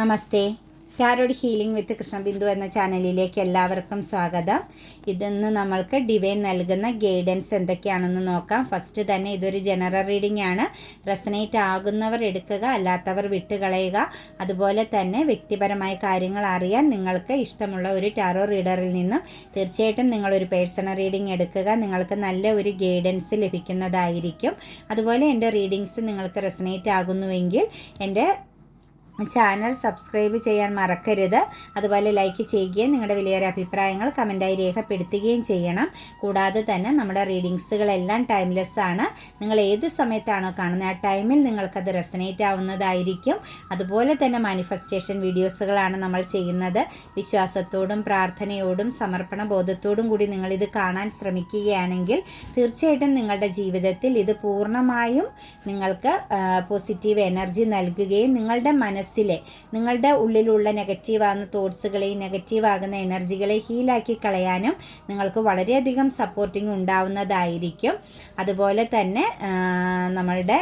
Namaste. Tarot healing with Krishnabindu എന്ന ചാനലിലേക്ക് എല്ലാവർക്കും സ്വാഗതം. ഇന്ന് നമ്മൾക്ക് ഡിവൈൻ നൽകുന്ന ഗൈഡൻസ് എന്തൊക്കെയാണെന്ന് നോക്കാം. ഫസ്റ്റ് തന്നെ ഇതൊരു ജനറൽ റീഡിംഗ് ആണ്. റെസനേറ്റ് ആകുന്നവർ എടുക്കുക അല്ലാത്തവർ വിട്ടുകളയുക. അതുപോലെ തന്നെ വ്യക്തിപരമായ കാര്യങ്ങൾ അറിയാൻ നിങ്ങൾക്ക് ഇഷ്ടമുള്ള ഒരു ടാരോ റീഡറിൽ നിന്നും തീർച്ചയായിട്ടും നിങ്ങളൊരു പേഴ്സണൽ റീഡിംഗ് എടുക്കുക. നിങ്ങൾക്ക് നല്ല ഒരു ഗൈഡൻസ് ലഭിക്കുന്നതായിരിക്കും. അതുപോലെ എന്റെ റീഡിങ്സ് നിങ്ങൾക്ക് റെസനേറ്റ് ആകുന്നുവെങ്കിൽ എന്റെ ചാനൽ സബ്സ്ക്രൈബ് ചെയ്യാൻ മറക്കരുത്. അതുപോലെ ലൈക്ക് ചെയ്യുകയും നിങ്ങളുടെ വിലയേറിയ അഭിപ്രായങ്ങൾ കമന്റായി രേഖപ്പെടുത്തുകയും ചെയ്യണം. കൂടാതെ തന്നെ നമ്മുടെ റീഡിങ്സുകളെല്ലാം ടൈംലെസ് ആണ്. നിങ്ങൾ ഏത് സമയത്താണോ കാണുന്നത് ആ ടൈമിൽ നിങ്ങൾക്കത് റെസനേറ്റ് ആവുന്നതായിരിക്കും. അതുപോലെ തന്നെ മാനിഫെസ്റ്റേഷൻ വീഡിയോസുകളാണ് നമ്മൾ ചെയ്യുന്നത്. വിശ്വാസത്തോടും പ്രാർത്ഥനയോടും സമർപ്പണ ബോധത്തോടും കൂടി നിങ്ങളിത് കാണാൻ ശ്രമിക്കുകയാണെങ്കിൽ തീർച്ചയായിട്ടും നിങ്ങളുടെ ജീവിതത്തിൽ ഇത് പൂർണമായും നിങ്ങൾക്ക് പോസിറ്റീവ് എനർജി നൽകുകയും നിങ്ങളുടെ മനസ്സിലെ നിങ്ങളുടെ ഉള്ളിലുള്ള നെഗറ്റീവാകുന്ന തോട്ട്സുകളെയും നെഗറ്റീവാകുന്ന എനർജികളെ ഹീലാക്കി കളയാനും നിങ്ങൾക്ക് വളരെയധികം സപ്പോർട്ടിങ് ഉണ്ടാവുന്നതായിരിക്കും. അതുപോലെ തന്നെ നമ്മളുടെ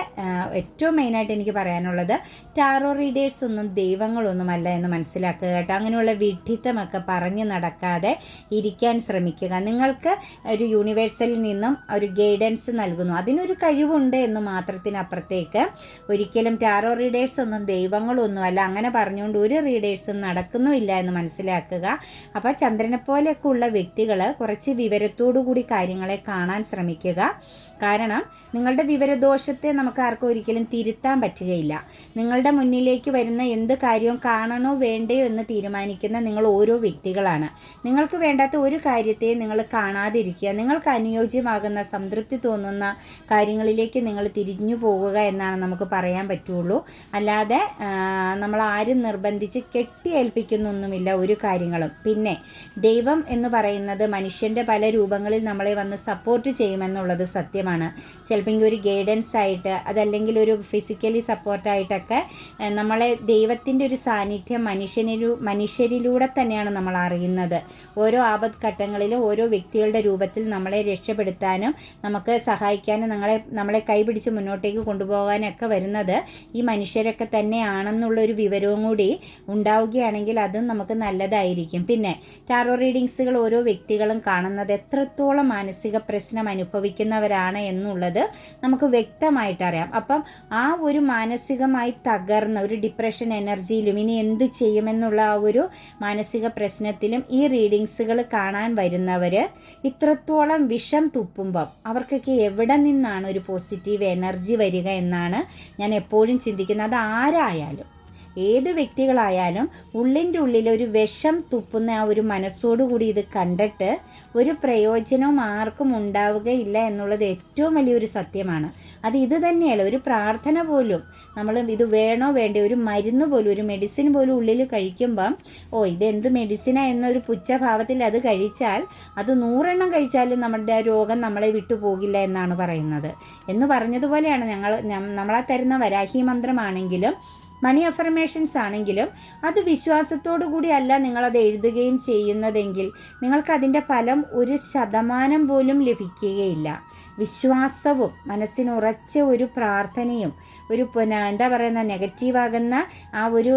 ഏറ്റവും മെയിനായിട്ട് എനിക്ക് പറയാനുള്ളത് ടാറോ റീഡേഴ്സ് ഒന്നും ദൈവങ്ങളൊന്നുമല്ല എന്ന് മനസ്സിലാക്കുക കേട്ടോ. അങ്ങനെയുള്ള വിഡ്ഢിത്തമൊക്കെ പറഞ്ഞു നടക്കാതെ ഇരിക്കാൻ ശ്രമിക്കുക. നിങ്ങൾക്ക് ഒരു യൂണിവേഴ്സലിൽ നിന്നും ഒരു ഗൈഡൻസ് നൽകുന്നു. അതിനൊരു കഴിവുണ്ട് എന്ന് മാത്രത്തിനപ്പുറത്തേക്ക് ഒരിക്കലും ടാറോ റീഡേഴ്സ് ഒന്നും ദൈവങ്ങളൊന്നുമല്ല അങ്ങനെ പറഞ്ഞുകൊണ്ട് ഒരു റീഡേഴ്സും നടക്കുന്നുമില്ല എന്ന് മനസ്സിലാക്കുക. അപ്പോൾ ചന്ദ്രനെ പോലെയൊക്കെ ഉള്ള വ്യക്തികൾ കുറച്ച് വിവരത്തോടു കൂടി കാര്യങ്ങളെ കാണാൻ ശ്രമിക്കുക. കാരണം നിങ്ങളുടെ വിവരദോഷത്തെ നമുക്ക് ആർക്കും ഒരിക്കലും തിരുത്താൻ പറ്റുകയില്ല. നിങ്ങളുടെ മുന്നിലേക്ക് വരുന്ന എന്ത് കാര്യവും കാണണോ വേണ്ടയോ എന്ന് തീരുമാനിക്കുന്ന നിങ്ങൾ ഓരോ വ്യക്തികളാണ്. നിങ്ങൾക്ക് വേണ്ടാത്ത ഒരു കാര്യത്തെ നിങ്ങൾ കാണാതിരിക്കുക നിങ്ങൾക്ക് അനുയോജ്യമാകുന്ന സംതൃപ്തി തോന്നുന്ന കാര്യങ്ങളിലേക്ക് നിങ്ങൾ തിരിഞ്ഞു പോകുക എന്നാണ് നമുക്ക് പറയാൻ പറ്റുള്ളൂ. അല്ലാതെ നമ്മൾ ആരും നിർബന്ധിച്ച് കെട്ടിയേൽപ്പിക്കുന്നൊന്നുമില്ല ഒരു കാര്യങ്ങളും. പിന്നെ ദൈവം എന്ന് പറയുന്നത് മനുഷ്യന്റെ പല രൂപങ്ങളിൽ നമ്മളെ വന്ന് സപ്പോർട്ട് ചെയ്യുമെന്നുള്ളത് സത്യമാണ് ചിലപ്പോൾ ഒരു ഗൈഡൻസ് ആയിട്ട് അതല്ലെങ്കിൽ ഒരു ഫിസിക്കലി സപ്പോർട്ടായിട്ടൊക്കെ നമ്മളെ ദൈവത്തിന്റെ ഒരു സാന്നിധ്യം മനുഷ്യനിലൂ മനുഷ്യരിലൂടെ തന്നെയാണ് നമ്മൾ അറിയുന്നത്. ഓരോ ആപത് ഘട്ടങ്ങളിലും ഓരോ വ്യക്തികളുടെ രൂപത്തിൽ നമ്മളെ രക്ഷപ്പെടുത്താനും നമുക്ക് സഹായിക്കാനും നമ്മളെ നമ്മളെ കൈപിടിച്ച് മുന്നോട്ടേക്ക് കൊണ്ടുപോകാനൊക്കെ വരുന്നത് ഈ മനുഷ്യരൊക്കെ തന്നെയാണെന്നുള്ള ഒരു വിവരവും കൂടി ഉണ്ടാവുകയാണെങ്കിൽ അതും നമുക്ക് നല്ലതായിരിക്കും. പിന്നെ ടാറോ റീഡിങ്സുകൾ ഓരോ വ്യക്തികളും കാണുന്നത് എത്രത്തോളം മാനസിക പ്രശ്നം അനുഭവിക്കുന്നവരാണ് എന്നുള്ളത് നമുക്ക് വ്യക്തമായിട്ട് അറിയാം. അപ്പം ആ ഒരു മാനസികമായി തകർന്ന ഒരു ഡിപ്രഷൻ എനർജിയിലും ഇനി എന്ത് ചെയ്യുമെന്നുള്ള ആ ഒരു മാനസിക പ്രശ്നത്തിലും ഈ റീഡിങ്സുകൾ കാണാൻ വരുന്നവർ ഇത്രത്തോളം വിഷം തുപ്പുമ്പം അവർക്കൊക്കെ എവിടെ നിന്നാണ് ഒരു പോസിറ്റീവ് എനർജി വരിക എന്നാണ് ഞാൻ എപ്പോഴും ചിന്തിക്കുന്നത്. അത് ആരായാലും ഏത് വ്യക്തികളായാലും ഉള്ളിന്റെ ഉള്ളിൽ ഒരു വിഷം തുപ്പുന്ന ആ ഒരു മനസ്സോടുകൂടി ഇത് കണ്ടിട്ട് ഒരു പ്രയോജനവും ആർക്കും ഉണ്ടാവുകയില്ല എന്നുള്ളത് ഏറ്റവും വലിയൊരു സത്യമാണ്. അത് ഇത് തന്നെയല്ല ഒരു പ്രാർത്ഥന പോലും. നമ്മൾ ഇത് വേണോ വേണ്ട ഒരു മരുന്ന് പോലും ഒരു മെഡിസിൻ പോലും ഉള്ളിൽ കഴിക്കുമ്പം ഓ ഇതെന്ത് മെഡിസിനാ എന്നൊരു പുച്ഛഭാവത്തിൽ അത് കഴിച്ചാൽ അത് നൂറെണ്ണം കഴിച്ചാലും നമ്മുടെ രോഗം നമ്മളെ വിട്ടുപോകില്ല എന്നാണ് പറയുന്നത്. എന്ന് പറഞ്ഞതുപോലെയാണ് ഞങ്ങൾ നമ്മളാ തരുന്ന വരാഹി മന്ത്രമാണെങ്കിലും മണി അഫർമേഷൻസ് ആണെങ്കിലും അത് വിശ്വാസത്തോടു കൂടി അല്ല നിങ്ങളത് എഴുതുകയും ചെയ്യുന്നതെങ്കിൽ നിങ്ങൾക്ക് അതിന്റെ ഫലം ഒരു ശതമാനം പോലും ലഭിക്കുകയില്ല. വിശ്വാസവും മനസ്സിനുറച്ച ഒരു പ്രാർത്ഥനയും ഒരു എന്താ പറയുന്ന നെഗറ്റീവാകുന്ന ആ ഒരു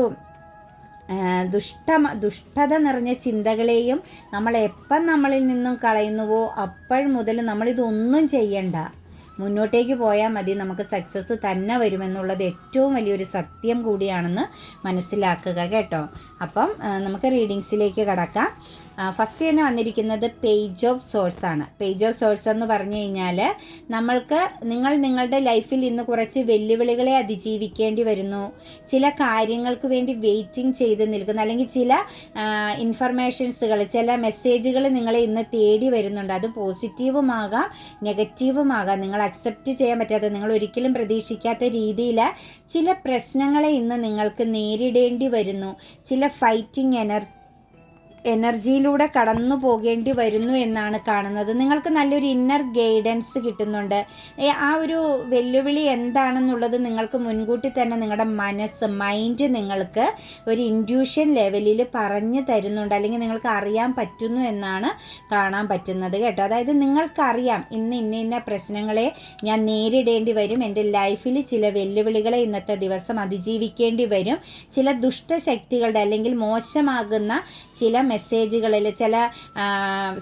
ദുഷ്ട ദുഷ്ടത നിറഞ്ഞ ചിന്തകളെയും നമ്മൾ എപ്പം നമ്മളിൽ നിന്നും കളയുന്നുവോ അപ്പോൾ മുതൽ നമ്മളിതൊന്നും ചെയ്യണ്ട. മുന്നോട്ടേക്ക് പോയാൽ മതി. നമുക്ക് സക്സസ് തന്നെ വരുമെന്നുള്ളത് ഏറ്റവും വലിയൊരു സത്യം കൂടിയാണെന്ന് മനസ്സിലാക്കുക കേട്ടോ. അപ്പം നമുക്ക് റീഡിങ്സിലേക്ക് കടക്കാം. ഫസ്റ്റ് തന്നെ വന്നിരിക്കുന്നത് പേജ് ഓഫ് സോഴ്സ് ആണ്. പേജ് ഓഫ് സോഴ്സ് എന്ന് പറഞ്ഞു കഴിഞ്ഞാൽ നമ്മൾക്ക് നിങ്ങൾ നിങ്ങളുടെ ലൈഫിൽ ഇന്ന് കുറച്ച് വെല്ലുവിളികളെ അതിജീവിക്കേണ്ടി വരുന്നു. ചില കാര്യങ്ങൾക്ക് വേണ്ടി വെയിറ്റിംഗ് ചെയ്ത് നിൽക്കുന്നു. അല്ലെങ്കിൽ ചില ഇൻഫർമേഷൻസുകൾ ചില മെസ്സേജുകൾ നിങ്ങളെ ഇന്ന് തേടി വരുന്നുണ്ട്. അത് പോസിറ്റീവുമാകാം നെഗറ്റീവുമാകാം നിങ്ങൾ അക്സെപ്റ്റ് ചെയ്യാൻ പറ്റാത്ത നിങ്ങൾ ഒരിക്കലും പ്രതീക്ഷിക്കാത്ത രീതിയിൽ ചില പ്രശ്നങ്ങളെ ഇന്ന് നിങ്ങൾക്ക് നേരിടേണ്ടി വരുന്നു. ചില ഫൈറ്റിംഗ് എനർജി എനർജിയിലൂടെ കടന്നു പോകേണ്ടി വരുന്നു എന്നാണ് കാണുന്നത്. നിങ്ങൾക്ക് നല്ലൊരു ഇന്നർ ഗൈഡൻസ് കിട്ടുന്നുണ്ട്. ആ ഒരു വെല്ലുവിളി എന്താണെന്നുള്ളത് നിങ്ങൾക്ക് മുൻകൂട്ടി തന്നെ നിങ്ങളുടെ മനസ്സ് മൈൻഡ് നിങ്ങൾക്ക് ഒരു ഇൻഡ്യൂഷൻ ലെവലിൽ പറഞ്ഞു തരുന്നുണ്ട്. അല്ലെങ്കിൽ നിങ്ങൾക്ക് അറിയാൻ പറ്റുന്നു എന്നാണ് കാണാൻ പറ്റുന്നത് കേട്ടോ. അതായത് നിങ്ങൾക്കറിയാം ഇന്ന് ഇന്ന ഇന്ന പ്രശ്നങ്ങളെ ഞാൻ നേരിടേണ്ടി വരും. എന്റെ ലൈഫിൽ ചില വെല്ലുവിളികളെ ഇന്നത്തെ ദിവസം അതിജീവിക്കേണ്ടി വരും. ചില ദുഷ്ടശക്തികളുടെ അല്ലെങ്കിൽ മോശമാകുന്ന ചില മെസ്സേജുകളിൽ ചില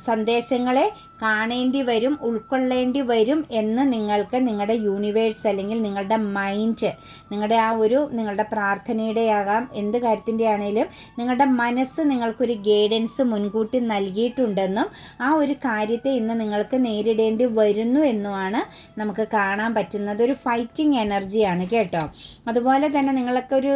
സന്ദേശങ്ങളെ കാണേണ്ടി വരും ഉൾക്കൊള്ളേണ്ടി വരും എന്ന് നിങ്ങൾക്ക് നിങ്ങളുടെ യൂണിവേഴ്സ് അല്ലെങ്കിൽ നിങ്ങളുടെ മൈൻഡ് നിങ്ങളുടെ ആ ഒരു നിങ്ങളുടെ പ്രാർത്ഥനയുടെ ആകാം എന്ത് കാര്യത്തിന്റെ ആണെങ്കിലും നിങ്ങളുടെ മനസ്സ് നിങ്ങൾക്കൊരു ഗൈഡൻസ് മുൻകൂട്ടി നൽകിയിട്ടുണ്ടെന്നും ആ ഒരു കാര്യത്തെ ഇന്ന് നിങ്ങൾക്ക് നേരിടേണ്ടി വരുന്നു എന്നുമാണ് നമുക്ക് കാണാൻ പറ്റുന്നത്. ഒരു ഫൈറ്റിംഗ് എനർജിയാണ് കേട്ടോ. അതുപോലെ തന്നെ നിങ്ങൾക്കൊരു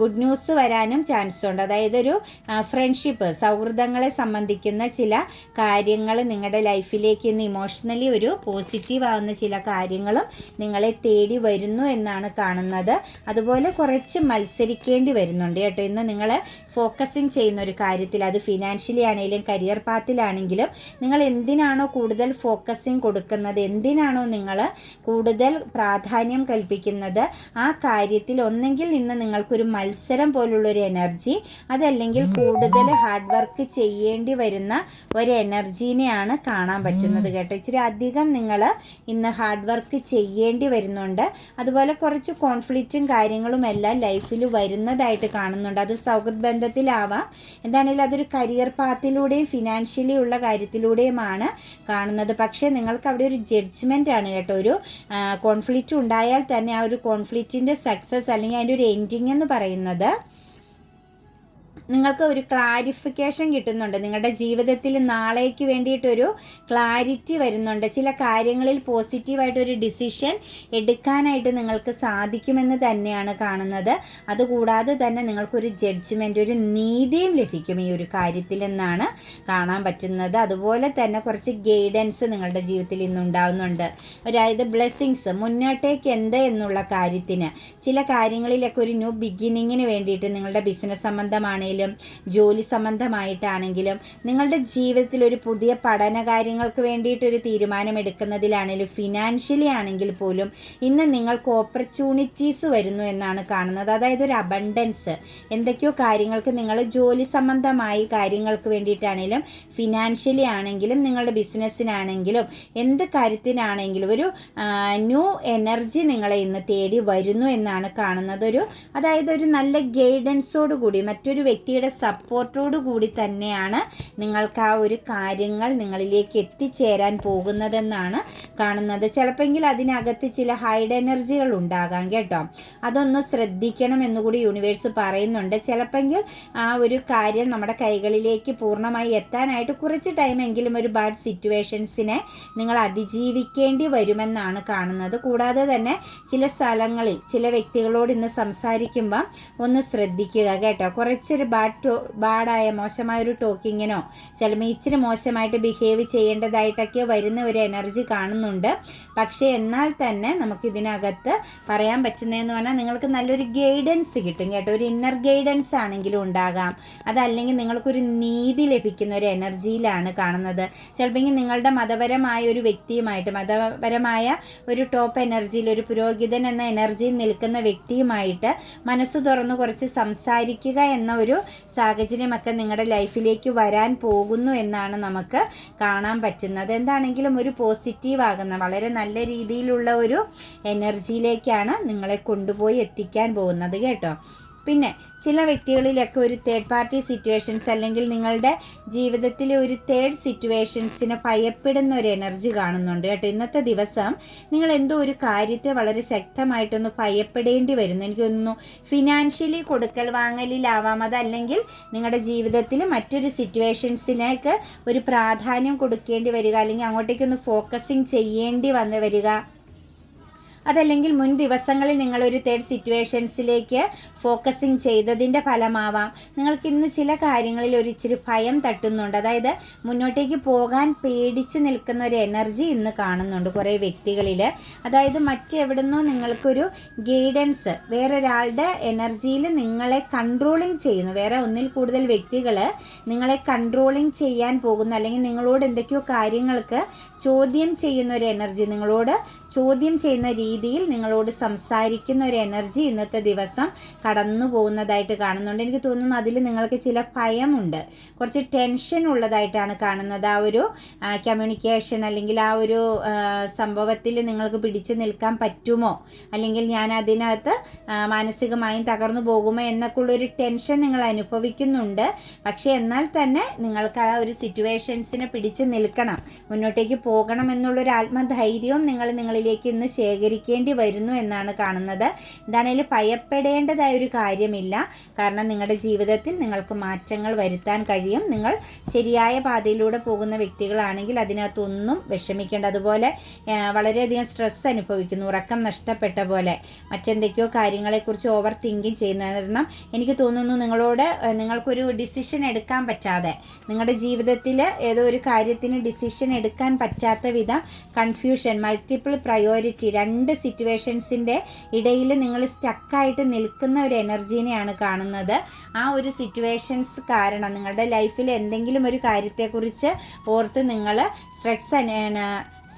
ഗുഡ് ന്യൂസ് വരാനും ചാൻസ് ഉണ്ട്. അതായത് ഒരു ഫ്രണ്ട്ഷിപ്പ് സൗഹൃദങ്ങളെ സംബന്ധിക്കുന്ന ചില കാര്യങ്ങൾ നിങ്ങളുടെ ലൈഫിലേക്ക് ഇന്ന് ഇമോഷണലി ഒരു പോസിറ്റീവ് ആവുന്ന ചില കാര്യങ്ങളും നിങ്ങളെ തേടി വരുന്നു എന്നാണ് കാണുന്നത്. അതുപോലെ കുറച്ച് മത്സരിക്കേണ്ടി വരുന്നുണ്ട് കേട്ടോ. ഇന്ന് നിങ്ങൾ ഫോക്കസിങ് ചെയ്യുന്ന ഒരു കാര്യത്തിൽ അത് ഫിനാൻഷ്യലി ആണെങ്കിലും കരിയർ പാത്തിലാണെങ്കിലും നിങ്ങൾ എന്തിനാണോ കൂടുതൽ ഫോക്കസിങ് കൊടുക്കുന്നത് എന്തിനാണോ നിങ്ങൾ കൂടുതൽ പ്രാധാന്യം കൽപ്പിക്കുന്നത് ആ കാര്യത്തിൽ ഒന്നെങ്കിൽ ഇന്ന് നിങ്ങൾക്കൊരു മത്സരം പോലുള്ളൊരു എനർജി അതല്ലെങ്കിൽ കൂടുതൽ ഹാർഡ് വർക്ക് ചെയ്യേണ്ടി വരുന്ന ഒരു എനർജീനെയാണ് കാണാൻ പറ്റുന്നത് കേട്ടോ. ഇച്ചിരി അധികം നിങ്ങൾ ഇന്ന് ഹാർഡ് വർക്ക് ചെയ്യേണ്ടി വരുന്നുണ്ട്. അതുപോലെ കുറച്ച് കോൺഫ്ലിക്റ്റും കാര്യങ്ങളും എല്ലാം ലൈഫിൽ വരുന്നതായിട്ട് കാണുന്നുണ്ട്. അത് സൗഹൃദ ബന്ധത്തിലാവാം. എന്താണെങ്കിലും അതൊരു കരിയർ പാത്തിലൂടെയും ഫിനാൻഷ്യലി ഉള്ള കാര്യത്തിലൂടെയുമാണ് കാണുന്നത്. പക്ഷേ നിങ്ങൾക്ക് അവിടെ ഒരു ജഡ്ജ്മെന്റ് ആണ് കേട്ടോ. ഒരു കോൺഫ്ലിക്റ്റ് ഉണ്ടായാൽ തന്നെ ആ ഒരു കോൺഫ്ലിക്റ്റിന്റെ സക്സസ് അല്ലെങ്കിൽ അതിന്റെ ഒരു എൻഡിങ് എന്ന് പറയുന്നത് നിങ്ങൾക്ക് ഒരു ക്ലാരിഫിക്കേഷൻ കിട്ടുന്നുണ്ട്. നിങ്ങളുടെ ജീവിതത്തിൽ നാളേക്ക് വേണ്ടിയിട്ടൊരു ക്ലാരിറ്റി വരുന്നുണ്ട്. ചില കാര്യങ്ങളിൽ പോസിറ്റീവായിട്ടൊരു ഡിസിഷൻ എടുക്കാനായിട്ട് നിങ്ങൾക്ക് സാധിക്കുമെന്ന് തന്നെയാണ് കാണുന്നത്. അതുകൂടാതെ തന്നെ നിങ്ങൾക്കൊരു ജഡ്ജ്മെന്റ് ഒരു നീതിയും ലഭിക്കും ഈ ഒരു കാര്യത്തിൽ എന്നാണ് കാണാൻ പറ്റുന്നത്. അതുപോലെ തന്നെ കുറച്ച് ഗൈഡൻസ് നിങ്ങളുടെ ജീവിതത്തിൽ ഇന്നുണ്ടാവുന്നുണ്ട് അതായത് ബ്ലെസ്സിങ്സ് മുന്നോട്ടേക്ക് എന്ത് എന്നുള്ള കാര്യത്തിന്. ചില കാര്യങ്ങളിലൊക്കെ ഒരു ന്യൂ ബിഗിനിങ്ങിന് വേണ്ടിയിട്ട് നിങ്ങളുടെ ബിസിനസ് സംബന്ധമാണെങ്കിലും ജോലി സംബന്ധമായിട്ടാണെങ്കിലും നിങ്ങളുടെ ജീവിതത്തിൽ ഒരു പുതിയ പഠന കാര്യങ്ങൾക്ക് വേണ്ടിയിട്ടൊരു തീരുമാനം എടുക്കുന്നതിലാണെങ്കിലും ഫിനാൻഷ്യലി ആണെങ്കിൽ പോലും ഇന്ന് നിങ്ങൾക്ക് ഓപ്പർച്യൂണിറ്റീസ് വരുന്നു എന്നാണ് കാണുന്നത്. അതായത് ഒരു അബണ്ടൻസ് എന്തൊക്കെയോ കാര്യങ്ങൾക്ക് നിങ്ങൾ ജോലി സംബന്ധമായി കാര്യങ്ങൾക്ക് വേണ്ടിയിട്ടാണെങ്കിലും ഫിനാൻഷ്യലി ആണെങ്കിലും നിങ്ങളുടെ ബിസിനസ്സിനാണെങ്കിലും എന്ത് കാര്യത്തിനാണെങ്കിലും ഒരു ന്യൂ എനർജി നിങ്ങളെ ഇന്ന് തേടി വരുന്നു എന്നാണ് കാണുന്നത്. ഒരു അതായത് ഒരു നല്ല ഗൈഡൻസോട് കൂടി മറ്റൊരു വ്യക്തിയുടെ സപ്പോർട്ടോട് കൂടി തന്നെയാണ് നിങ്ങൾക്ക് ആ ഒരു കാര്യങ്ങൾ നിങ്ങളിലേക്ക് എത്തിച്ചേരാൻ പോകുന്നതെന്നാണ് കാണുന്നത്. ചിലപ്പെങ്കിൽ അതിനകത്ത് ചില ഹൈഡ് എനർജികൾ ഉണ്ടാകാം കേട്ടോ. അതൊന്ന് ശ്രദ്ധിക്കണം എന്നുകൂടി യൂണിവേഴ്സ് പറയുന്നുണ്ട്. ചിലപ്പെങ്കിൽ ആ ഒരു കാര്യം നമ്മുടെ കൈകളിലേക്ക് പൂർണമായി എത്താനായിട്ട് കുറച്ച് ടൈമെങ്കിലും ഒരു ബാഡ് സിറ്റുവേഷൻസിനെ നിങ്ങൾ അതിജീവിക്കേണ്ടി വരുമെന്നാണ് കാണുന്നത്. കൂടാതെ തന്നെ ചില സ്ഥലങ്ങളിൽ ചില വ്യക്തികളോട് ഇന്ന് സംസാരിക്കുമ്പം ഒന്ന് ശ്രദ്ധിക്കുക കേട്ടോ. കുറച്ചൊരു ബാഡ് ടോ ബാഡായ മോശമായൊരു ടോക്കിങ്ങിനോ ചിലപ്പോൾ ഇച്ചിരി മോശമായിട്ട് ബിഹേവ് ചെയ്യേണ്ടതായിട്ടൊക്കെ വരുന്ന ഒരു എനർജി കാണുന്നുണ്ട്. പക്ഷേ എന്നാൽ തന്നെ നമുക്ക് ഇതിനകത്ത് പറയാൻ പറ്റുന്നതെന്ന് പറഞ്ഞാൽ നിങ്ങൾക്ക് നല്ലൊരു ഗൈഡൻസ് കിട്ടും കേട്ടോ. ഒരു ഇന്നർ ഗൈഡൻസ് ആണെങ്കിലും ഉണ്ടാകാം. അതല്ലെങ്കിൽ നിങ്ങൾക്കൊരു നീതി ലഭിക്കുന്ന ഒരു എനർജിയിലാണ് കാണുന്നത്. ചിലപ്പോൾ നിങ്ങളുടെ മതപരമായ ഒരു വ്യക്തിയുമായിട്ട് മതപരമായ ഒരു ടോപ്പ് എനർജിയിൽ ഒരു പുരോഹിതൻ എന്ന എനർജിയിൽ നിൽക്കുന്ന വ്യക്തിയുമായിട്ട് മനസ്സ് തുറന്ന് കുറച്ച് സംസാരിക്കുക എന്ന ഒരു സാഹചര്യമൊക്കെ നിങ്ങളുടെ ലൈഫിലേക്ക് വരാൻ പോകുന്നു എന്നാണ് നമുക്ക് കാണാൻ പറ്റുന്നത്. എന്താണെങ്കിലും ഒരു പോസിറ്റീവ് ആകുന്ന വളരെ നല്ല രീതിയിലുള്ള ഒരു എനർജിയിലേക്കാണ് നിങ്ങളെ കൊണ്ടുപോയി എത്തിക്കാൻ പോകുന്നത് കേട്ടോ. പിന്നെ ചില വ്യക്തികളിലൊക്കെ ഒരു തേർഡ് പാർട്ടി സിറ്റുവേഷൻസ് അല്ലെങ്കിൽ നിങ്ങളുടെ ജീവിതത്തിലെ ഒരു തേർഡ് സിറ്റുവേഷൻസിനെ ഭയപ്പെടുന്ന ഒരു എനർജി കാണുന്നുണ്ട് കേട്ടോ. ഇന്നത്തെ ദിവസം നിങ്ങൾ എന്തോ ഒരു കാര്യത്തെ വളരെ ശക്തമായിട്ടൊന്ന് ഭയപ്പെടേണ്ടി വരുന്നു. എനിക്ക് തോന്നുന്നു ഫിനാൻഷ്യലി കൊടുക്കൽ വാങ്ങലിലാവാം. അതല്ലെങ്കിൽ നിങ്ങളുടെ ജീവിതത്തിൽ മറ്റൊരു സിറ്റുവേഷൻസിലേക്ക് ഒരു പ്രാധാന്യം കൊടുക്കേണ്ടി വരിക. അല്ലെങ്കിൽ അങ്ങോട്ടേക്കൊന്ന് ഫോക്കസിങ് ചെയ്യേണ്ടി വന്ന് വരിക. അതല്ലെങ്കിൽ മുൻ ദിവസങ്ങളിൽ നിങ്ങളൊരു തേർഡ് സിറ്റുവേഷൻസിലേക്ക് ഫോക്കസിങ് ചെയ്തതിന്റെ ഫലമാവാം. നിങ്ങൾക്ക് ഇന്ന് ചില കാര്യങ്ങളിൽ ഒരു ഇച്ചിരി ഭയം തട്ടുന്നുണ്ട്. അതായത് മുന്നോട്ടേക്ക് പോകാൻ പേടിച്ച് നിൽക്കുന്ന ഒരു എനർജി ഇന്ന് കാണുന്നുണ്ട് കുറേ വ്യക്തികളിൽ അതായത് മറ്റെവിടുന്നോ നിങ്ങൾക്കൊരു ഗൈഡൻസ് വേറൊരാളുടെ എനർജിയിൽ നിങ്ങളെ കൺട്രോളിങ് ചെയ്യുന്നു. വേറെ ഒന്നിൽ കൂടുതൽ വ്യക്തികൾ നിങ്ങളെ കൺട്രോളിങ് ചെയ്യാൻ പോകുന്നു. അല്ലെങ്കിൽ നിങ്ങളോട് എന്തൊക്കെയോ കാര്യങ്ങൾക്ക് ചോദ്യം ചെയ്യുന്ന ഒരു എനർജി നിങ്ങളോട് ചോദ്യം ചെയ്യുന്ന രീതിയിൽ നിങ്ങളോട് സംസാരിക്കുന്ന ഒരു എനർജി ഇന്നത്തെ ദിവസം കടന്നു പോകുന്നതായിട്ട് കാണുന്നുണ്ട്. എനിക്ക് തോന്നുന്നു അതിൽ നിങ്ങൾക്ക് ചില ഭയമുണ്ട്. കുറച്ച് ടെൻഷൻ ഉള്ളതായിട്ടാണ് കാണുന്നത്. ആ ഒരു കമ്മ്യൂണിക്കേഷൻ അല്ലെങ്കിൽ ആ ഒരു സംഭവത്തിൽ നിങ്ങൾക്ക് പിടിച്ചു നിൽക്കാൻ പറ്റുമോ? അല്ലെങ്കിൽ ഞാൻ അതിനകത്ത് മാനസികമായും തകർന്നു പോകുമോ എന്നൊക്കെ ഉള്ളൊരു ടെൻഷൻ നിങ്ങൾ അനുഭവിക്കുന്നുണ്ട്. പക്ഷേ എന്നാൽ തന്നെ നിങ്ങൾക്ക് ആ ഒരു സിറ്റുവേഷൻസിനെ പിടിച്ചു നിൽക്കണം. മുന്നോട്ടേക്ക് പോകണം എന്നുള്ളൊരു ആത്മധൈര്യവും നിങ്ങൾ നിങ്ങളിലേക്ക് ഇന്ന് ശേഖരിക്കേണ്ടി വരുന്നു എന്നാണ് കാണുന്നത്. എന്താണേലും ഭയപ്പെടേണ്ടതായ ഒരു കാര്യമില്ല. കാരണം നിങ്ങളുടെ ജീവിതത്തിൽ നിങ്ങൾക്ക് മാറ്റങ്ങൾ വരുത്താൻ കഴിയും. നിങ്ങൾ ശരിയായ പാതയിലൂടെ പോകുന്ന വ്യക്തികളാണെങ്കിൽ അതിനകത്തൊന്നും വിഷമിക്കേണ്ട. അതുപോലെ വളരെയധികം സ്ട്രെസ് അനുഭവിക്കുന്നു. ഉറക്കം നഷ്ടപ്പെട്ട പോലെ. മറ്റെന്തൊക്കെയോ കാര്യങ്ങളെക്കുറിച്ച് ഓവർ തിങ്കിങ് ചെയ്യുന്ന കാരണം എനിക്ക് തോന്നുന്നു നിങ്ങളോട് നിങ്ങൾക്കൊരു ഡിസിഷൻ എടുക്കാൻ പറ്റാതെ. നിങ്ങളുടെ ജീവിതത്തിൽ ഏതോ ഒരു കാര്യത്തിന് ഡിസിഷൻ എടുക്കാൻ പറ്റാത്ത വിധം കൺഫ്യൂഷൻ മൾട്ടിപ്പിൾ പ്രയോറിറ്റി രണ്ട് സിറ്റുവേഷൻസിന്റെ ഇടയിൽ നിങ്ങൾ സ്റ്റക്കായിട്ട് നിൽക്കുന്ന ഒരു എനർജീനെയാണ് കാണുന്നത്. ആ ഒരു സിറ്റുവേഷൻസ് കാരണം നിങ്ങളുടെ ലൈഫിൽ എന്തെങ്കിലും ഒരു കാര്യത്തെക്കുറിച്ച് ഓർത്ത് നിങ്ങൾ സ്ട്രെസ്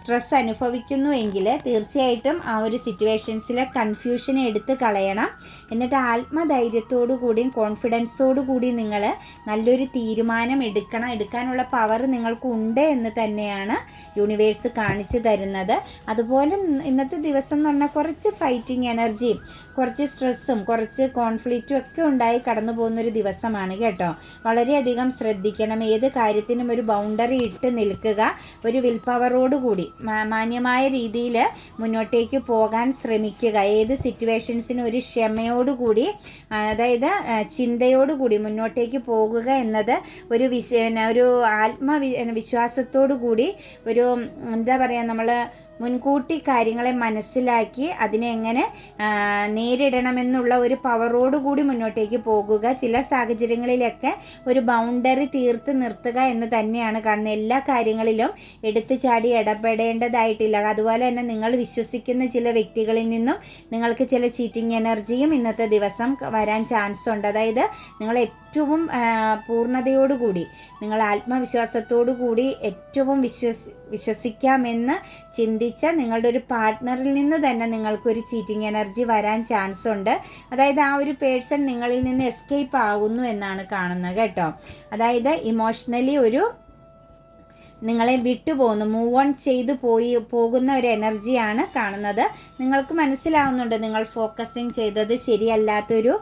സ്ട്രെസ് അനുഭവിക്കുന്നു എങ്കിൽ തീർച്ചയായിട്ടും ആ ഒരു സിറ്റുവേഷൻസിലെ കൺഫ്യൂഷൻ എടുത്ത് കളയണം. എന്നിട്ട് ആത്മധൈര്യത്തോടു കൂടിയും കോൺഫിഡൻസോടു കൂടി നിങ്ങൾ നല്ലൊരു തീരുമാനം എടുക്കണം. എടുക്കാനുള്ള പവർ നിങ്ങൾക്ക് ഉണ്ട് എന്ന് തന്നെയാണ് യൂണിവേഴ്സ് കാണിച്ചു തരുന്നത്. അതുപോലെ ഇന്നത്തെ ദിവസം എന്ന് പറഞ്ഞാൽ കുറച്ച് ഫൈറ്റിംഗ് എനർജിയും കുറച്ച് സ്ട്രെസ്സും കുറച്ച് കോൺഫ്ലിക്റ്റും ഒക്കെ ഉണ്ടായി കടന്നു പോകുന്നൊരു ദിവസമാണ് കേട്ടോ. വളരെയധികം ശ്രദ്ധിക്കണം. ഏത് കാര്യത്തിനും ഒരു ബൗണ്ടറി ഇട്ട് നിൽക്കുക. ഒരു വിൽ പവറോട് കൂടി. മാന്യമായ രീതിയിൽ മുന്നോട്ടേക്ക് പോകാൻ ശ്രമിക്കുക. ഏത് സിറ്റുവേഷൻസിനും ഒരു ക്ഷമയോടുകൂടി അതായത് ചിന്തയോടുകൂടി മുന്നോട്ടേക്ക് പോകുക എന്നത് ഒരു വിശ ഒരു ആത്മവി വിശ്വാസത്തോടു കൂടി ഒരു എന്താ പറയുക നമ്മൾ മുൻകൂട്ടി കാര്യങ്ങളെ മനസ്സിലാക്കി അതിനെ എങ്ങനെ നേരിടണമെന്നുള്ള ഒരു പവറോട് കൂടി മുന്നോട്ടേക്ക് പോകുക. ചില സാഹചര്യങ്ങളിലൊക്കെ ഒരു ബൗണ്ടറി തീർത്ത് നിർത്തുക എന്ന് തന്നെയാണ് കാണുന്നത്. എല്ലാ കാര്യങ്ങളിലും എടുത്തു ചാടി ഇടപെടേണ്ടതായിട്ടില്ല. അതുപോലെ തന്നെ നിങ്ങൾ വിശ്വസിക്കുന്ന ചില വ്യക്തികളിൽ നിന്നും നിങ്ങൾക്ക് ചില ചീറ്റിംഗ് എനർജിയും ഇന്നത്തെ ദിവസം വരാൻ ചാൻസ് ഉണ്ട്. അതായത് നിങ്ങൾ ഏറ്റവും പൂർണതയോടുകൂടി നിങ്ങൾ ആത്മവിശ്വാസത്തോടു കൂടി ഏറ്റവും വിശ്വസി വിശ്വസിക്കാമെന്ന് ചിന്തിച്ച നിങ്ങളുടെ ഒരു പാർട്ട്ണറിൽ നിന്ന് തന്നെ നിങ്ങൾക്കൊരു ചീറ്റിംഗ് എനർജി വരാൻ ചാൻസ് ഉണ്ട് അതായത് ആ ഒരു പേഴ്സൺ നിങ്ങളിൽ നിന്ന് എസ്കേപ്പ് ആകുന്നു എന്നാണ് കാണുന്നത് കേട്ടോ. അതായത് ഇമോഷണലി ഒരു നിങ്ങളെ വിട്ടുപോകുന്നു. മൂവ് ഓൺ ചെയ്തു പോയി പോകുന്ന ഒരു എനർജിയാണ് കാണുന്നത്. നിങ്ങൾക്ക് മനസ്സിലാവുന്നുണ്ട് നിങ്ങൾ ഫോക്കസിങ് ചെയ്തത് ശരിയല്ലാത്തൊരു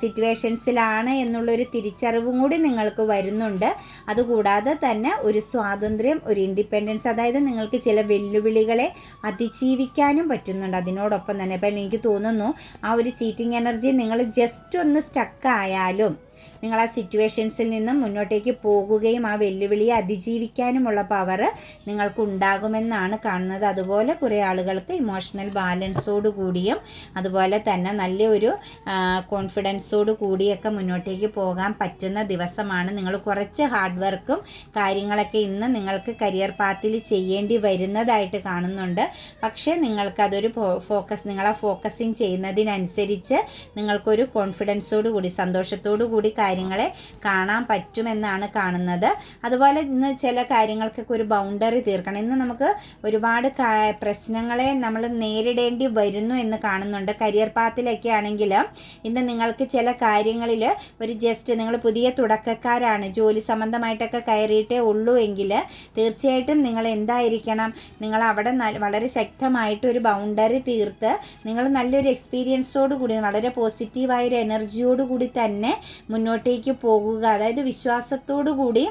സിറ്റുവേഷൻസിലാണ് എന്നുള്ളൊരു തിരിച്ചറിവും കൂടി നിങ്ങൾക്ക് വരുന്നുണ്ട്. അതുകൂടാതെ തന്നെ ഒരു സ്വാതന്ത്ര്യം ഒരു ഇൻഡിപെൻഡൻസ് അതായത് നിങ്ങൾക്ക് ചില വെല്ലുവിളികളെ അതിജീവിക്കാനും പറ്റുന്നുണ്ട്. അതിനോടൊപ്പം തന്നെ അപ്പം എനിക്ക് തോന്നുന്നു ആ ഒരു ചീറ്റിംഗ് എനർജി നിങ്ങൾ ജസ്റ്റ് ഒന്ന് സ്റ്റക്കായാലും നിങ്ങൾ ആ സിറ്റുവേഷൻസിൽ നിന്നും മുന്നോട്ടേക്ക് പോകുകയും ആ വെല്ലുവിളിയെ അതിജീവിക്കാനുമുള്ള പവർ നിങ്ങൾക്ക് ഉണ്ടാകുമെന്നാണ് കാണുന്നത്. അതുപോലെ കുറേ ആളുകൾക്ക് ഇമോഷണൽ ബാലൻസോട് കൂടിയും അതുപോലെ തന്നെ നല്ലൊരു കോൺഫിഡൻസോട് കൂടിയൊക്കെ മുന്നോട്ടേക്ക് പോകാൻ പറ്റുന്ന ദിവസമാണ്. നിങ്ങൾ കുറച്ച് ഹാർഡ് വർക്കും കാര്യങ്ങളൊക്കെ ഇന്ന് നിങ്ങൾക്ക് കരിയർ പാത്തിൽ ചെയ്യേണ്ടി വരുന്നതായിട്ട് കാണുന്നുണ്ട്. പക്ഷേ നിങ്ങൾക്കതൊരു ഫോക്കസ് നിങ്ങൾ ഫോക്കസിങ് ചെയ്യുന്നതിനനുസരിച്ച് നിങ്ങൾക്കൊരു കോൺഫിഡൻസോട് കൂടി സന്തോഷത്തോടു കൂടി കാര്യങ്ങളെ കാണാൻ പറ്റുമെന്നാണ് കാണുന്നത്. അതുപോലെ ഇന്ന് ചില കാര്യങ്ങൾക്കൊക്കെ ഒരു ബൗണ്ടറി തീർക്കണം. ഇന്ന് നമുക്ക് ഒരുപാട് പ്രശ്നങ്ങളെ നമ്മൾ നേരിടേണ്ടി വരുന്നു എന്ന് കാണുന്നുണ്ട്. കരിയർ പാത്തിലൊക്കെ ആണെങ്കിൽ ഇന്ന് നിങ്ങൾക്ക് ചില കാര്യങ്ങളിൽ ഒരു ജസ്റ്റ് നിങ്ങൾ പുതിയ തുടക്കക്കാരാണ്. ജോലി സംബന്ധമായിട്ടൊക്കെ കയറിയിട്ടേ ഉള്ളൂ എങ്കിൽ തീർച്ചയായിട്ടും നിങ്ങൾ എന്തായിരിക്കണം? നിങ്ങൾ അവിടെ വളരെ ശക്തമായിട്ട് ഒരു ബൗണ്ടറി തീർത്ത് നിങ്ങൾ നല്ലൊരു എക്സ്പീരിയൻസോട് കൂടി വളരെ പോസിറ്റീവായ ഒരു എനർജിയോട് കൂടി തന്നെ മുന്നോട്ടേക്ക് പോകുക. അതായത് വിശ്വാസത്തോടു കൂടി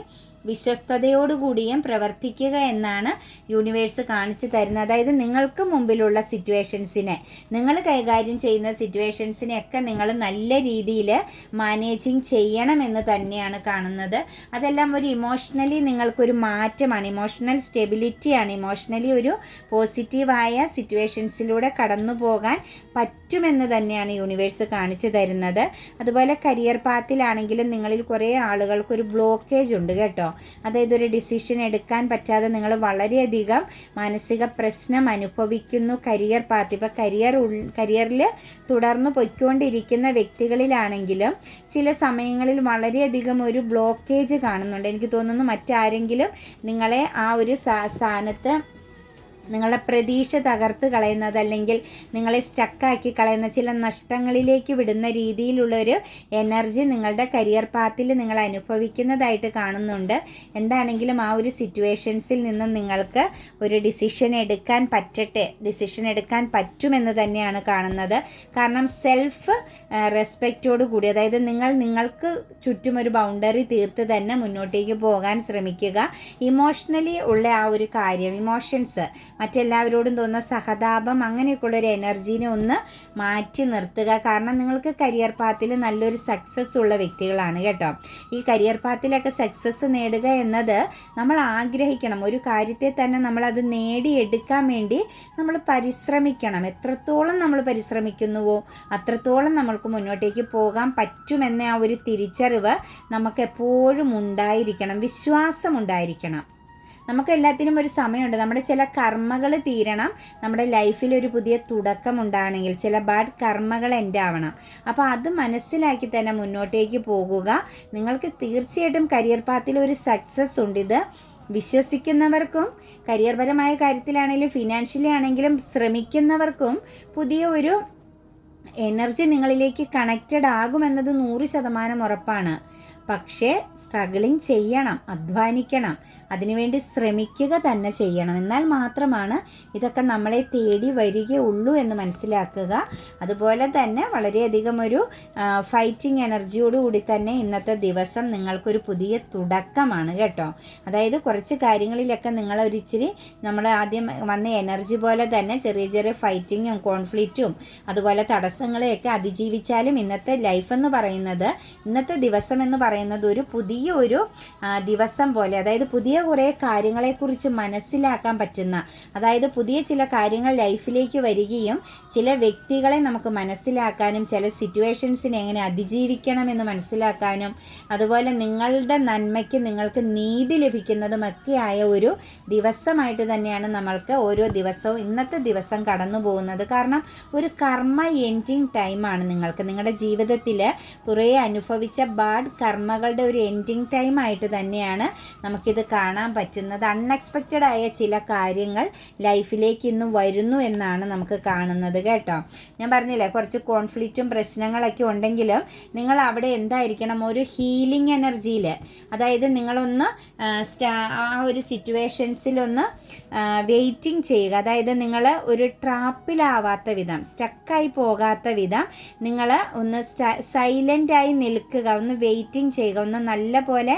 വിശ്വസ്തയോടുകൂടിയും പ്രവർത്തിക്കുക എന്നാണ് യൂണിവേഴ്സ് കാണിച്ചു തരുന്നത്. അതായത് നിങ്ങൾക്ക് മുമ്പിലുള്ള സിറ്റുവേഷൻസിനെ നിങ്ങൾ കൈകാര്യം ചെയ്യുന്ന സിറ്റുവേഷൻസിനെയൊക്കെ നിങ്ങൾ നല്ല രീതിയിൽ മാനേജിങ് ചെയ്യണമെന്ന് തന്നെയാണ് കാണുന്നത്. അതെല്ലാം ഒരു ഇമോഷണലി നിങ്ങൾക്കൊരു മാറ്റമാണ്. ഇമോഷണൽ സ്റ്റെബിലിറ്റിയാണ് ഇമോഷണലി ഒരു പോസിറ്റീവായ സിറ്റുവേഷൻസിലൂടെ കടന്നു പോകാൻ പറ്റുമെന്ന് തന്നെയാണ് യൂണിവേഴ്സ് കാണിച്ചു തരുന്നത്. അതുപോലെ കരിയർ പാത്തിലാണെങ്കിലും നിങ്ങളിൽ കുറേ ആളുകൾക്കൊരു ബ്ലോക്കേജ് ഉണ്ട് കേട്ടോ. അതായത് ഒരു ഡിസിഷൻ എടുക്കാൻ പറ്റാതെ നിങ്ങൾ വളരെയധികം മാനസിക പ്രശ്നം അനുഭവിക്കുന്നു. കരിയർ പാത്ത് ഇപ്പോൾ കരിയർ ഉൾ കരിയറിൽ തുടർന്ന് പൊയ്ക്കൊണ്ടിരിക്കുന്ന വ്യക്തികളിലാണെങ്കിലും ചില സമയങ്ങളിൽ വളരെയധികം ഒരു ബ്ലോക്കേജ് കാണുന്നുണ്ട്. എനിക്ക് തോന്നുന്നു മറ്റാരെങ്കിലും നിങ്ങളെ ആ ഒരു സ്ഥാനത്ത് നിങ്ങളുടെ പ്രതീക്ഷ തകർത്ത് കളയുന്നത് അല്ലെങ്കിൽ നിങ്ങളെ സ്റ്റക്കാക്കി കളയുന്ന ചില നഷ്ടങ്ങളിലേക്ക് വിടുന്ന രീതിയിലുള്ളൊരു എനർജി നിങ്ങളുടെ കരിയർ പാത്തിൽ നിങ്ങൾ അനുഭവിക്കുന്നതായിട്ട് കാണുന്നുണ്ട്. എന്താണെങ്കിലും ആ ഒരു സിറ്റുവേഷൻസിൽ നിന്നും നിങ്ങൾക്ക് ഒരു ഡിസിഷൻ എടുക്കാൻ പറ്റട്ടെ ഡിസിഷൻ എടുക്കാൻ പറ്റുമെന്ന് തന്നെയാണ് കാണുന്നത്. കാരണം സെൽഫ് റെസ്പെക്റ്റോട് കൂടി അതായത് നിങ്ങൾ നിങ്ങൾക്ക് ചുറ്റും ഒരു ബൗണ്ടറി തീർത്ത് തന്നെ മുന്നോട്ടേക്ക് പോകാൻ ശ്രമിക്കുക. ഇമോഷണലി ഉള്ള ആ ഒരു കാര്യം ഇമോഷൻസ് മറ്റെല്ലാവരോടും തോന്നുന്ന സഹതാപം അങ്ങനെയൊക്കെയുള്ള ഒരു എനർജീനെ ഒന്ന് മാറ്റി നിർത്തുക. കാരണം നിങ്ങൾക്ക് കരിയർ പാത്തിൽ നല്ലൊരു സക്സസ് ഉള്ള വ്യക്തികളാണ് കേട്ടോ. ഈ കരിയർ പാത്തിലൊക്കെ സക്സസ് നേടുക എന്നത് നമ്മൾ ആഗ്രഹിക്കണം. ഒരു കാര്യത്തെ തന്നെ നമ്മളത് നേടിയെടുക്കാൻ വേണ്ടി നമ്മൾ പരിശ്രമിക്കണം. എത്രത്തോളം നമ്മൾ പരിശ്രമിക്കുന്നുവോ അത്രത്തോളം നമ്മൾക്ക് മുന്നോട്ടേക്ക് പോകാൻ പറ്റുമെന്ന ആ ഒരു തിരിച്ചറിവ് നമുക്ക് എപ്പോഴും ഉണ്ടായിരിക്കണം. വിശ്വാസം ഉണ്ടായിരിക്കണം. നമുക്ക് എല്ലാത്തിനും ഒരു സമയമുണ്ട്. നമ്മുടെ ചില കർമ്മകൾ തീരണം. നമ്മുടെ ലൈഫിൽ ഒരു പുതിയ തുടക്കം ഉണ്ടാണെങ്കിൽ ചില ബാഡ് കർമ്മകൾ എന്റെ ആവണം. അപ്പോൾ അത് മനസ്സിലാക്കി തന്നെ മുന്നോട്ടേക്ക് പോകുക. നിങ്ങൾക്ക് തീർച്ചയായിട്ടും കരിയർ പാത്തിൽ ഒരു സക്സസ് ഉണ്ട്. ഇത് വിശ്വസിക്കുന്നവർക്കും കരിയർപരമായ കാര്യത്തിലാണെങ്കിലും ഫിനാൻഷ്യലി ആണെങ്കിലും ശ്രമിക്കുന്നവർക്കും പുതിയ ഒരു എനർജി നിങ്ങളിലേക്ക് കണക്റ്റഡ് ആകുമെന്നത് നൂറ് ശതമാനം ഉറപ്പാണ്. പക്ഷേ സ്ട്രഗിളിങ് ചെയ്യണം അധ്വാനിക്കണം അതിനുവേണ്ടി ശ്രമിക്കുക തന്നെ ചെയ്യണം. എന്നാൽ മാത്രമാണ് ഇതൊക്കെ നമ്മളെ തേടി വരികയുള്ളൂ എന്ന് മനസ്സിലാക്കുക. അതുപോലെ തന്നെ വളരെയധികം ഒരു ഫൈറ്റിംഗ് എനർജിയോടുകൂടി തന്നെ ഇന്നത്തെ ദിവസം നിങ്ങൾക്കൊരു പുതിയ തുടക്കമാണ് കേട്ടോ. അതായത് കുറച്ച് കാര്യങ്ങളിലൊക്കെ നിങ്ങളൊരിച്ചിരി നമ്മൾ ആദ്യം വന്ന എനർജി പോലെ തന്നെ ചെറിയ ചെറിയ ഫൈറ്റിങ്ങും കോൺഫ്ലിക്റ്റും അതുപോലെ തടസ്സങ്ങളെയൊക്കെ അതിജീവിച്ചാലും ഇന്നത്തെ ലൈഫ് എന്ന് പറയുന്നത് ഇന്നത്തെ ദിവസം എന്ന് പറയുന്നത് ഒരു പുതിയ ഒരു ദിവസം പോലെ. അതായത് പുതിയ കുറേ കാര്യങ്ങളെക്കുറിച്ച് മനസ്സിലാക്കാൻ പറ്റുന്ന അതായത് പുതിയ ചില കാര്യങ്ങൾ ലൈഫിലേക്ക് വരികയും ചില വ്യക്തികളെ നമുക്ക് മനസ്സിലാക്കാനും ചില സിറ്റുവേഷൻസിനെ എങ്ങനെ അതിജീവിക്കണമെന്ന് മനസ്സിലാക്കാനും അതുപോലെ നിങ്ങളുടെ നന്മയ്ക്ക് നിങ്ങൾക്ക് നീതി ലഭിക്കുന്നതുമൊക്കെ ആയ ഒരു ദിവസമായിട്ട് തന്നെയാണ് നമ്മൾക്ക് ഓരോ ദിവസവും ഇന്നത്തെ ദിവസം കടന്നു പോകുന്നത്. കാരണം ഒരു കർമ്മ എൻഡിങ് ടൈമാണ് നിങ്ങൾക്ക്. നിങ്ങളുടെ ജീവിതത്തിൽ കുറേ അനുഭവിച്ച ബാഡ് കർമ്മകളുടെ ഒരു എൻഡിങ് ടൈം ആയിട്ട് തന്നെയാണ് നമുക്കിത് കാണാൻ പറ്റുന്നത്. അൺഎക്സ്പെക്റ്റഡ് ആയ ചില കാര്യങ്ങൾ ലൈഫിലേക്ക് ഇന്നും വരുന്നു എന്നാണ് നമുക്ക് കാണുന്നത് കേട്ടോ. ഞാൻ പറഞ്ഞില്ലേ കുറച്ച് കോൺഫ്ലിക്റ്റും പ്രശ്നങ്ങളൊക്കെ ഉണ്ടെങ്കിലും നിങ്ങൾ അവിടെ എന്തായിരിക്കണം? ഒരു ഹീലിംഗ് എനർജിയിൽ അതായത് നിങ്ങളൊന്ന് ആ ഒരു സിറ്റുവേഷൻസിലൊന്ന് വെയിറ്റിംഗ് ചെയ്യുക. അതായത് നിങ്ങൾ ഒരു ട്രാപ്പിലാവാത്ത വിധം സ്റ്റക്കായി പോകാത്ത വിധം നിങ്ങൾ ഒന്ന് സൈലന്റായി നിൽക്കുക. ഒന്ന് വെയിറ്റിംഗ് ചെയ്യുക. ഒന്ന് നല്ല പോലെ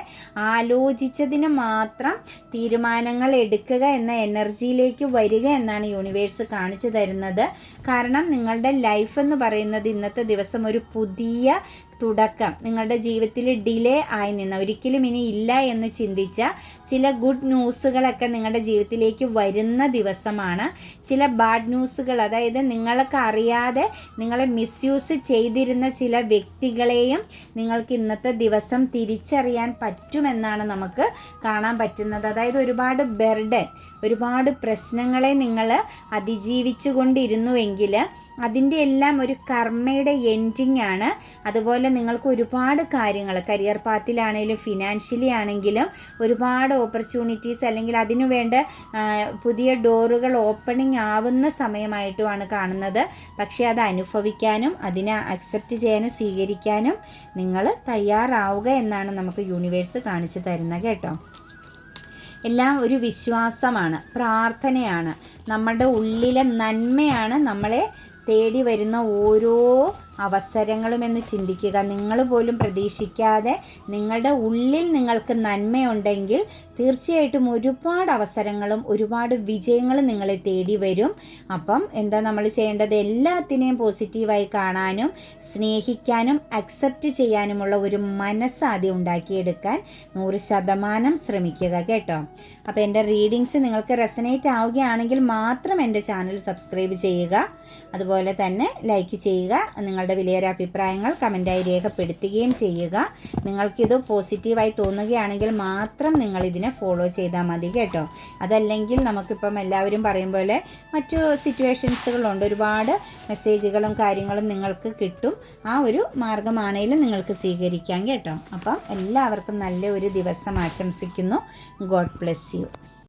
ആലോചിച്ചതിന് മാത്രം തീരുമാനങ്ങൾ എടുക്കുക എന്ന എനർജിയിലേക്ക് വരിക എന്നാണ് യൂണിവേഴ്സ് കാണിച്ചു തരുന്നത്. കാരണം നിങ്ങളുടെ ലൈഫ് എന്ന് പറയുന്നത് ഇന്നത്തെ ദിവസം ഒരു പുതിയ തുടക്കം. നിങ്ങളുടെ ജീവിതത്തിൽ ഡിലേ ആയി നിന്ന ഒരിക്കലും ഇനി ഇല്ല എന്ന് ചിന്തിച്ച ചില ഗുഡ് ന്യൂസുകളൊക്കെ നിങ്ങളുടെ ജീവിതത്തിലേക്ക് വരുന്ന ദിവസമാണ്. ചില ബാഡ് ന്യൂസുകൾ അതായത് നിങ്ങൾക്ക് അറിയാതെ നിങ്ങളെ മിസ്യൂസ് ചെയ്തിരുന്ന ചില വ്യക്തികളെയും നിങ്ങൾക്ക് ഇന്നത്തെ ദിവസം തിരിച്ചറിയാൻ പറ്റുമെന്നാണ് നമുക്ക് കാണാൻ പറ്റുന്നത്. അതായത് ഒരുപാട് ബെർഡൻ ഒരുപാട് പ്രശ്നങ്ങളെ നിങ്ങൾ അതിജീവിച്ചു കൊണ്ടിരുന്നുവെങ്കിൽ അതിന്റെ എല്ലാം ഒരു കർമ്മയുടെ എൻഡിങ് ആണ്. അതുപോലെ നിങ്ങൾക്ക് ഒരുപാട് കാര്യങ്ങൾ കരിയർ പാത്തിലാണെങ്കിലും ഫിനാൻഷ്യലി ആണെങ്കിലും ഒരുപാട് ഓപ്പർച്യൂണിറ്റീസ് അല്ലെങ്കിൽ അതിനുവേണ്ട പുതിയ ഡോറുകൾ ഓപ്പണിംഗ് ആവുന്ന സമയമായിട്ടുമാണ് കാണുന്നത്. പക്ഷേ അത് അനുഭവിക്കാനും അതിനെ അക്സെപ്റ്റ് ചെയ്യാനും സ്വീകരിക്കാനും നിങ്ങൾ തയ്യാറാവുക എന്നാണ് നമുക്ക് യൂണിവേഴ്സ് കാണിച്ചു തരുന്നത് കേട്ടോ. എല്ലാം ഒരു വിശ്വാസമാണ് പ്രാർത്ഥനയാണ്. നമ്മളുടെ ഉള്ളിലെ നന്മയാണ് നമ്മളെ തേടി വരുന്ന ഓരോ അവസരങ്ങളും എന്ന് ചിന്തിക്കുക. നിങ്ങൾ പോലും പ്രതീക്ഷിക്കാതെ നിങ്ങളുടെ ഉള്ളിൽ നിങ്ങൾക്ക് നന്മയുണ്ടെങ്കിൽ തീർച്ചയായിട്ടും ഒരുപാട് അവസരങ്ങളും ഒരുപാട് വിജയങ്ങളും നിങ്ങളെ തേടി വരും. അപ്പം എന്താ നമ്മൾ ചെയ്യേണ്ടത്? എല്ലാത്തിനെയും പോസിറ്റീവായി കാണാനും സ്നേഹിക്കാനും അക്സെപ്റ്റ് ചെയ്യാനുമുള്ള ഒരു മനസ്സ് ആദ്യം ഉണ്ടാക്കിയെടുക്കാൻ നൂറ് ശതമാനം ശ്രമിക്കുക കേട്ടോ. അപ്പോൾ എന്റെ റീഡിങ്സ് നിങ്ങൾക്ക് റെസനേറ്റ് ആവുകയാണെങ്കിൽ മാത്രം എന്റെ ചാനൽ സബ്സ്ക്രൈബ് ചെയ്യുക. അതുപോലെ തന്നെ ലൈക്ക് ചെയ്യുക. നിങ്ങളുടെ വിലയേറെ അഭിപ്രായങ്ങൾ കമന്റായി രേഖപ്പെടുത്തുകയും ചെയ്യുക. നിങ്ങൾക്കിത് പോസിറ്റീവായി തോന്നുകയാണെങ്കിൽ മാത്രം നിങ്ങൾ ഇതിനെ ഫോളോ ചെയ്താൽ മതി കേട്ടോ. അതല്ലെങ്കിൽ നമുക്കിപ്പം എല്ലാവരും പറയും പോലെ മറ്റു സിറ്റുവേഷൻസുകളുണ്ട് ഒരുപാട് മെസ്സേജുകളും കാര്യങ്ങളും നിങ്ങൾക്ക് കിട്ടും. ആ ഒരു മാർഗമാണേലും നിങ്ങൾക്ക് സ്വീകരിക്കാം കേട്ടോ. അപ്പം എല്ലാവർക്കും നല്ല ഒരു ദിവസം ആശംസിക്കുന്നു. God bless you